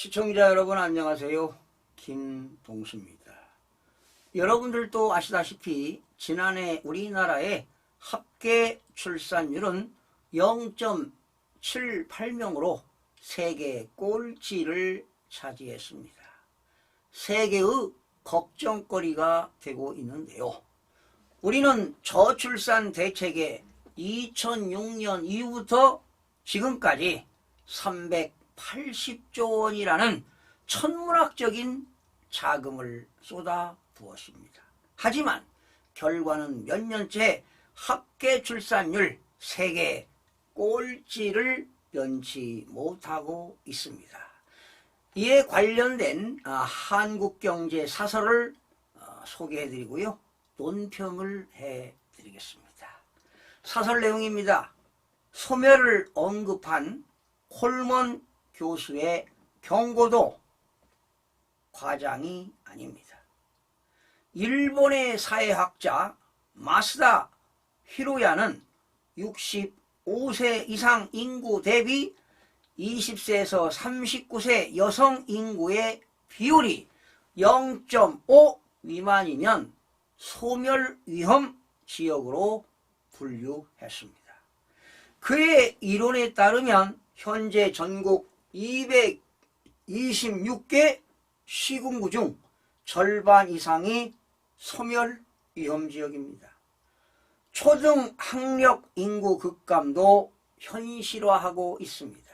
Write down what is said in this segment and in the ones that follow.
시청자 여러분 안녕하세요. 김동수입니다. 여러분들도 아시다시피 지난해 우리나라의 합계 출산율은 0.78명으로 세계 꼴찌를 차지했습니다. 세계의 걱정거리가 되고 있는데요. 우리는 저출산 대책에 2006년 이후부터 지금까지 380조 원이라는 천문학적인 자금을 쏟아 부었습니다. 하지만 결과는 몇 년째 합계 출산율 세계 꼴찌를 면치 못하고 있습니다. 이에 관련된 아, 한국경제 사설을 어, 소개해드리고요. 논평을 해드리겠습니다. 사설 내용입니다. 소멸을 언급한 콜먼 교수의 경고도 과장이 아닙니다. 일본의 사회학자 마스다 히로야는 65세 이상 인구 대비 20세에서 39세 여성 인구의 비율이 0.5 미만이면 소멸 위험 지역으로 분류했습니다. 그의 이론에 따르면 현재 전국 226개 시군구 중 절반 이상이 소멸 위험 지역입니다. 초등 학력 인구 급감도 현실화하고 있습니다.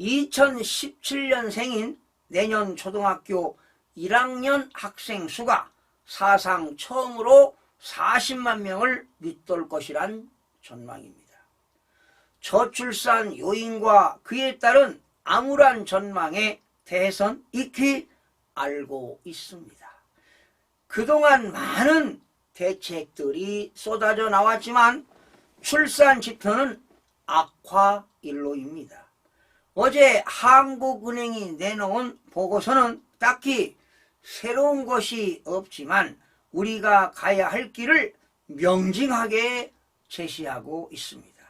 2017년생인 내년 초등학교 1학년 학생 수가 사상 처음으로 40만 명을 밑돌 것이란 전망입니다. 저출산 요인과 그에 따른 암울한 전망에 대해선 익히 알고 있습니다. 그동안 많은 대책들이 쏟아져 나왔지만 출산 지표는 악화 일로입니다. 어제 한국은행이 내놓은 보고서는 딱히 새로운 것이 없지만 우리가 가야 할 길을 명징하게 제시하고 있습니다.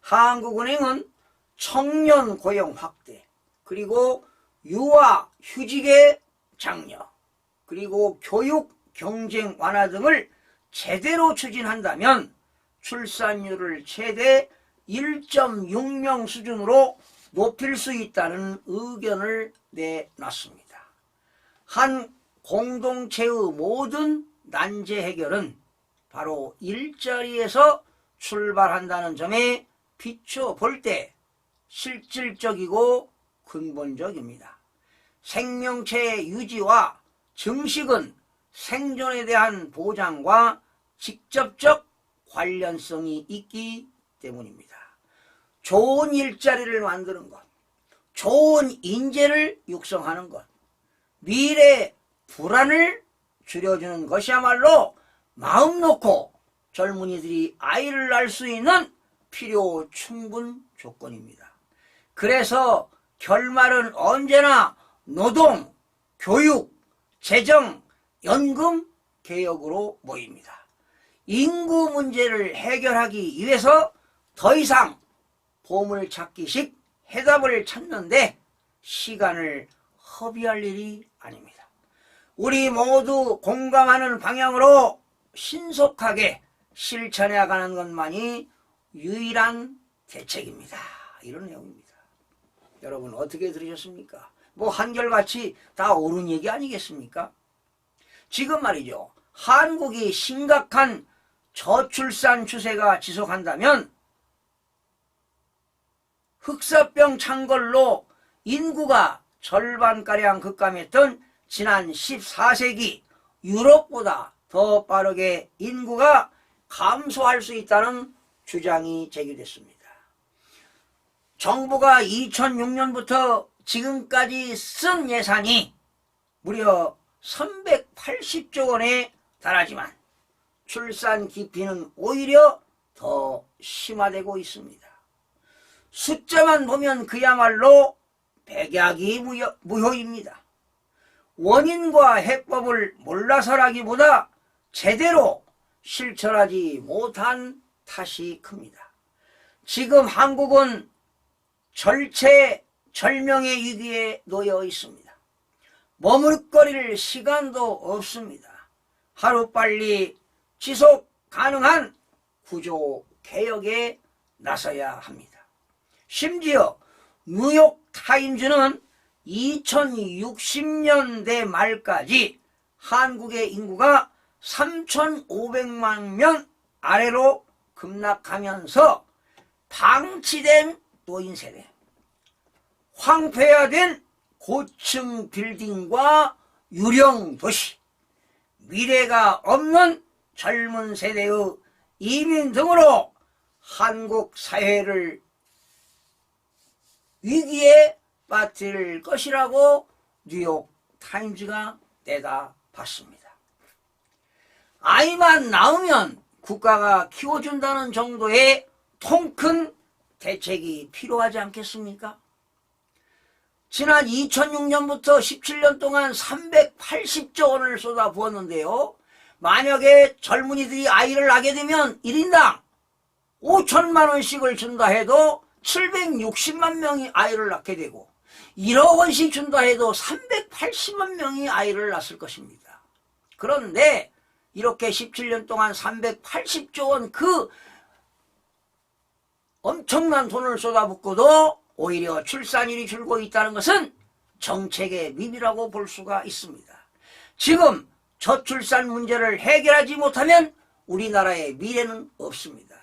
한국은행은 청년 고용 확대, 그리고 유아 휴직의 장려, 그리고 교육 경쟁 완화 등을 제대로 추진한다면 출산율을 최대 1.6명 수준으로 높일 수 있다는 의견을 내놨습니다. 한 공동체의 모든 난제 해결은 바로 일자리에서 출발한다는 점에 비춰 볼 때 실질적이고 근본적입니다. 생명체 유지와 증식은 생존에 대한 보장과 직접적 관련성이 있기 때문입니다. 좋은 일자리를 만드는 것, 좋은 인재를 육성하는 것, 미래 불안을 줄여주는 것이야말로 마음 놓고 젊은이들이 아이를 낳을 수 있는 필요 충분 조건입니다. 그래서 결말은 언제나 노동, 교육, 재정, 연금 개혁으로 모입니다. 인구 문제를 해결하기 위해서 더 이상 보물 찾기식 해답을 찾는데 시간을 허비할 일이 아닙니다. 우리 모두 공감하는 방향으로 신속하게 실천해 가는 것만이 유일한 대책입니다. 이런 내용입니다. 여러분 어떻게 들으셨습니까? 뭐 한결같이 다 옳은 얘기 아니겠습니까? 지금 말이죠. 한국이 심각한 저출산 추세가 지속한다면 흑사병 창걸로 인구가 절반가량 급감했던 지난 14세기 유럽보다 더 빠르게 인구가 감소할 수 있다는 주장이 제기됐습니다. 정부가 2006년부터 지금까지 쓴 예산이 무려 380조 원에 달하지만 출산 기피는 오히려 더 심화되고 있습니다. 숫자만 보면 그야말로 백약이 무효, 무효입니다. 원인과 해법을 몰라서라기보다 제대로 실천하지 못한 탓이 큽니다. 지금 한국은 절체 절명의 위기에 놓여 있습니다. 머무르거릴 시간도 없습니다. 하루빨리 지속 가능한 구조 개혁에 나서야 합니다. 심지어 뉴욕 타임즈는 2060년대 말까지 한국의 인구가 3,500만 명 아래로 급락하면서 방치된 노인 세대, 황폐화된 고층 빌딩과 유령 도시, 미래가 없는 젊은 세대의 이민 등으로 한국 사회를 위기에 빠뜨릴 것이라고 뉴욕 타임즈가 내다봤습니다. 아이만 낳으면 국가가 키워준다는 정도의 통큰 대책이 필요하지 않겠습니까? 지난 2006년부터 17년 동안 380조 원을 쏟아 부었는데요. 만약에 젊은이들이 아이를 낳게 되면 1인당 5천만 원씩을 준다 해도 760만 명이 아이를 낳게 되고 1억 원씩 준다 해도 380만 명이 아이를 낳을 것입니다. 그런데 이렇게 17년 동안 380조 원 그 엄청난 돈을 쏟아붓고도 오히려 출산율이 줄고 있다는 것은 정책의 미비라고 볼 수가 있습니다. 지금 저출산 문제를 해결하지 못하면 우리나라의 미래는 없습니다.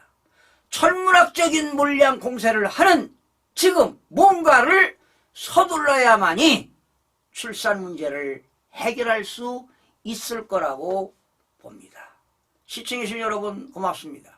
천문학적인 물량 공세를 하는 지금 뭔가를 서둘러야만이 출산 문제를 해결할 수 있을 거라고 봅니다. 시청해주신 여러분 고맙습니다.